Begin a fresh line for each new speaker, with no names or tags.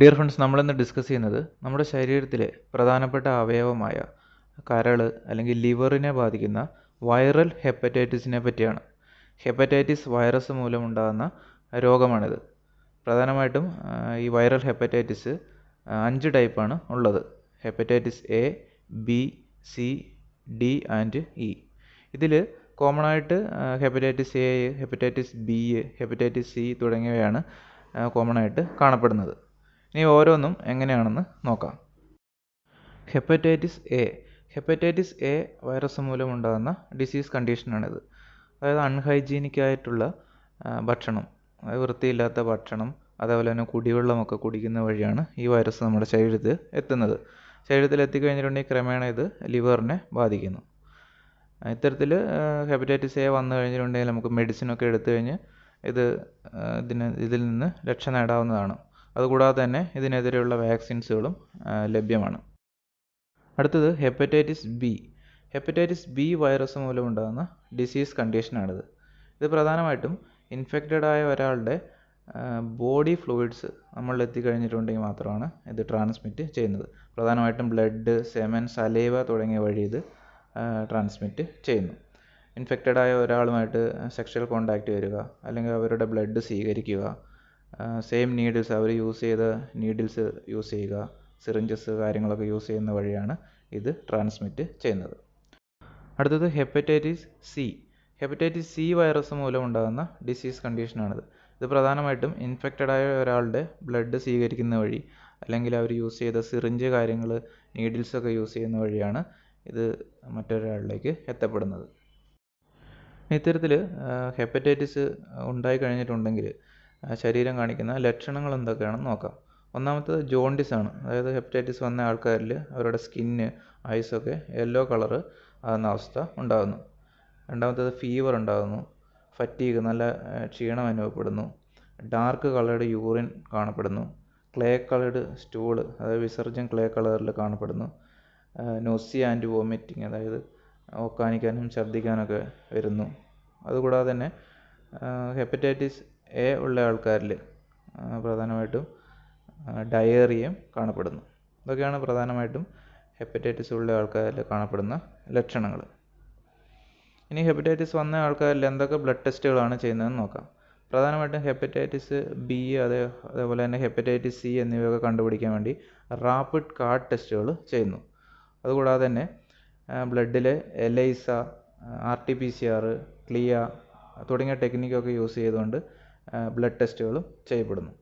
Dear friends നമ്മളിന്ന് discuss ചെയ്യുന്നത് നമ്മുടെ ശരീരത്തിലെ പ്രധാനപ്പെട്ട അവയവമായ കരൾ അല്ലെങ്കിൽ ലിവറിനെ ബാധിക്കുന്ന വൈറൽ ഹെപ്പറ്റൈറ്റിസിനെ പറ്റിയാണ്. ഹെപ്പറ്റൈറ്റിസ് വൈറസ് മൂലമുണ്ടാകുന്ന രോഗമാണിത്. പ്രധാനമായിട്ടും ഈ വൈറൽ ഹെപ്പറ്റൈറ്റിസ് അഞ്ച് ടൈപ്പാണ് ഉള്ളത്. Hepatitis A B C D and E ഇതിൽ കോമൺ ആയിട്ട് hepatitis A hepatitis B hepatitis C തുടങ്ങിയവയാണ് കോമൺ ആയിട്ട് കാണപ്പെടുന്നത്. ഇനി ഓരോന്നും എങ്ങനെയാണെന്ന് നോക്കാം. Hepatitis A hepatitis A virus മൂലമുണ്ടാകുന്ന ഡിസീസ് കണ്ടീഷനാണിത് അതായത് അൺഹൈജീനിക് ആയിട്ടുള്ള ഭക്ഷണം. അതായത് വൃത്തിയില്ലാത്ത ഭക്ഷണം അതേപോലെ തന്നെ കുടിവെള്ളമൊക്കെ കുടിക്കുന്ന വഴിയാണ് ഈ വൈറസ് നമ്മുടെ ശരീരത്തിൽ എത്തുന്നത്. ശരീരത്തിൽ എത്തിക്കഴിഞ്ഞിട്ടുണ്ടെങ്കിൽ ക്രമേണ ഇത് ലിവറിനെ ബാധിക്കുന്നു. ഇത്തരത്തിൽ ഹെപ്പറ്റൈറ്റിസ് എ വന്നു കഴിഞ്ഞിട്ടുണ്ടെങ്കിൽ നമുക്ക് മെഡിസിനൊക്കെ എടുത്തു കഴിഞ്ഞ് ഇത് ഇതിന് ഇതിൽ നിന്ന് രക്ഷ നേടാവുന്നതാണ്. അതുകൂടാതെ തന്നെ ഇതിനെതിരെയുള്ള വാക്സിൻസുകളും ലഭ്യമാണ്. അടുത്തത് hepatitis B. Hepatitis B virus മൂലമുണ്ടാകുന്ന ഡിസീസ് കണ്ടീഷനാണിത്. ഇത് പ്രധാനമായിട്ടും ഇൻഫെക്റ്റഡ് ആയ ഒരാളുടെ ബോഡി ഫ്ലൂയിഡ്സ് നമ്മളിൽ എത്തിക്കഴിഞ്ഞിട്ടുണ്ടെങ്കിൽ മാത്രമാണ് ഇത് ട്രാൻസ്മിറ്റ് ചെയ്യുന്നത്. പ്രധാനമായിട്ടും ബ്ലഡ് സെമൻ സലൈവ തുടങ്ങിയ വഴി ഇത് ട്രാൻസ്മിറ്റ് ചെയ്യുന്നു. ഇൻഫെക്റ്റഡ് ആയ ഒരാളുമായിട്ട് സെക്ഷൽ കോണ്ടാക്റ്റ് വരിക അല്ലെങ്കിൽ അവരുടെ ബ്ലഡ് സ്വീകരിക്കുക സെയിം നീഡിൽസ് അവർ യൂസ് ചെയ്ത നീഡിൽസ് യൂസ് ചെയ്യുക സിറിഞ്ചസ് കാര്യങ്ങളൊക്കെ യൂസ് ചെയ്യുന്ന വഴിയാണ് ഇത് ട്രാൻസ്മിറ്റ് ചെയ്യുന്നത്. അടുത്തത് hepatitis C hepatitis C virus മൂലം ഉണ്ടാകുന്ന ഡിസീസ് കണ്ടീഷനാണിത് ഇത് പ്രധാനമായിട്ടും ഇൻഫെക്റ്റഡ് ആയ ഒരാളുടെ ബ്ലഡ് സ്വീകരിക്കുന്ന വഴി അല്ലെങ്കിൽ അവർ യൂസ് ചെയ്ത സിറിഞ്ച് കാര്യങ്ങൾ നീഡിൽസ് ഒക്കെ യൂസ് ചെയ്യുന്ന വഴിയാണ് ഇത് മറ്റൊരാളിലേക്ക് എത്തപ്പെടുന്നത്. ഇത്തരത്തിൽ ഹെപ്പറ്റൈറ്റിസ് ഉണ്ടായി കഴിഞ്ഞിട്ടുണ്ടെങ്കിൽ ശരീരം കാണിക്കുന്ന ലക്ഷണങ്ങൾ എന്തൊക്കെയാണെന്ന് നോക്കാം. ഒന്നാമത്തത് ജോണ്ടിസ് ആണ്. അതായത് ഹെപ്പറ്റൈറ്റിസ് വന്ന ആൾക്കാരിൽ അവരുടെ സ്കിന്ന് ഐസൊക്കെ യെല്ലോ കളറ് ആകുന്ന അവസ്ഥ ഉണ്ടാകുന്നു. രണ്ടാമത്തത് ഫീവർ ഉണ്ടാകുന്നു. ഫറ്റീഗ് നല്ല ക്ഷീണം അനുഭവപ്പെടുന്നു. ഡാർക്ക് കളേർഡ് യൂറിൻ കാണപ്പെടുന്നു. ക്ലേ കളേർഡ് സ്റ്റൂൾ അതായത് വിസർജൻ ക്ലേ കളറിൽ കാണപ്പെടുന്നു. നൊസി ആൻഡ് വോമിറ്റിങ് അതായത് ഒക്കാനിക്കാനും ഛർദ്ദിക്കാനൊക്കെ വരുന്നു. അതുകൂടാതെ തന്നെ ഹെപ്പറ്റൈറ്റിസ് എ ഉള്ള ആൾക്കാരിൽ പ്രധാനമായിട്ടും ഡയേറിയയും കാണപ്പെടുന്നു. ഇതൊക്കെയാണ് പ്രധാനമായിട്ടും ഹെപ്പറ്റൈറ്റിസ് ഉള്ള ആൾക്കാരിൽ കാണപ്പെടുന്ന ലക്ഷണങ്ങൾ. ഇനി ഹെപ്പറ്റൈറ്റിസ് വന്ന ആൾക്കാരിൽ എന്തൊക്കെ ബ്ലഡ് ടെസ്റ്റുകളാണ് ചെയ്യുന്നതെന്ന് നോക്കാം. പ്രധാനമായിട്ടും ഹെപ്പറ്റൈറ്റിസ് ബി അതേ അതേപോലെ തന്നെ ഹെപ്പറ്റൈറ്റിസ് സി എന്നിവയൊക്കെ കണ്ടുപിടിക്കാൻ വേണ്ടി റാപ്പിഡ് കാർഡ് ടെസ്റ്റുകൾ ചെയ്യുന്നു. അതുകൂടാതെ തന്നെ ബ്ലഡിലെ ELISA R T P C R CLIA തുടങ്ങിയ ടെക്നിക്കൊക്കെ യൂസ് ചെയ്തുകൊണ്ട് ബ്ലഡ് ടെസ്റ്റുകളും ചെയ്യപ്പെടുന്നു.